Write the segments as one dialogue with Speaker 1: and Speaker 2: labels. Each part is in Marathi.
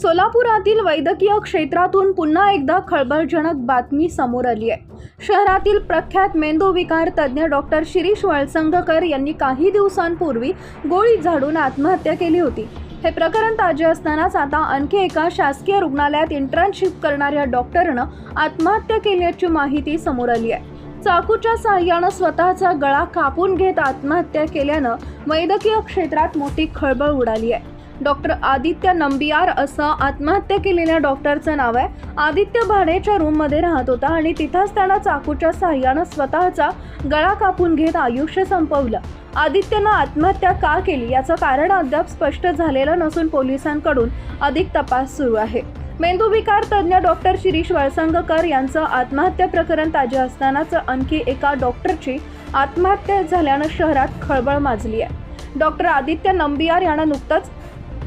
Speaker 1: सोलापुरातील वैद्यकीय क्षेत्रातून पुन्हा एकदा खळबळजनक बातमी समोर आली आहे. शहरातील प्रख्यात मेंदूविकार तज्ज्ञ डॉक्टर शिरीष वळसंगकर यांनी काही दिवसांपूर्वी गोळी झाडून आत्महत्या केली होती. हे प्रकरण ताजे असतानाच आता आणखी एका शासकीय रुग्णालयात इंटर्नशिप करणाऱ्या डॉक्टरनं आत्महत्या केल्याची माहिती समोर आली आहे. चाकूच्या साह्यानं स्वतःचा गळा कापून घेत आत्महत्या केल्यानं वैद्यकीय क्षेत्रात मोठी खळबळ उडाली आहे. डॉक्टर आदित्य नंबियार असं आत्महत्या केलेल्या डॉक्टरचं नाव आहे. आदित्य भाडेच्या रूममध्ये राहत होता आणि तिथंच त्यानं चाकूच्या साह्यानं स्वतःचा गळा कापून घेत आयुष्य संपवलं. आदित्यनं आत्महत्या का केली याचं कारण अद्याप स्पष्ट झालेलं नसून पोलिसांकडून अधिक तपास सुरू आहे. मेंदूविकार तज्ज्ञ डॉक्टर शिरीष वळसंगकर यांचं आत्महत्या प्रकरण ताजे असतानाच आणखी एका डॉक्टरची आत्महत्या झाल्यानं शहरात खळबळ माजली आहे. डॉक्टर आदित्य नंबियार यानं नुकतंच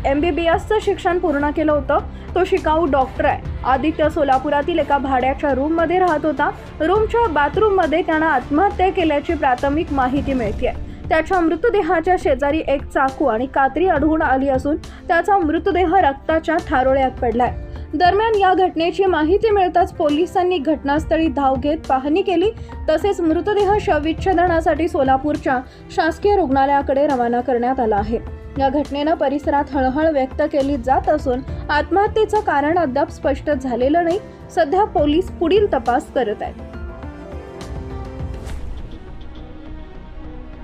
Speaker 1: एम बी बी एसचं शिक्षण पूर्ण केलं होतं. तो शिकाऊ डॉक्टर आहे. आदित्य सोलापुरातील एका भाड्याच्या रूममध्ये राहत होता. रूमच्या बाथरूममध्ये त्यानं आत्महत्या केल्याची प्राथमिक माहिती मिळते त्याच्या मृतदेहाच्या शेजारी एक चाकू आणि कात्री आढळून आली असून त्याचा मृतदेह रक्ताच्या थारोळ्यात पडलाय. दरम्यान या घटनेची माहिती मिळताच पोलिसांनी घटनास्थळी धाव घेत पाहणी केली. तसेच मृतदेह शवविच्छेदनासाठी सोलापूरच्या शासकीय रुग्णालयाकडे रवाना करण्यात आला आहे. या घटनेनं परिसरात हळहळ व्यक्त केली जात असून आत्महत्येचं कारण अद्याप स्पष्ट झालेलं नाही. सध्या पोलीस पुढील तपास करत आहेत.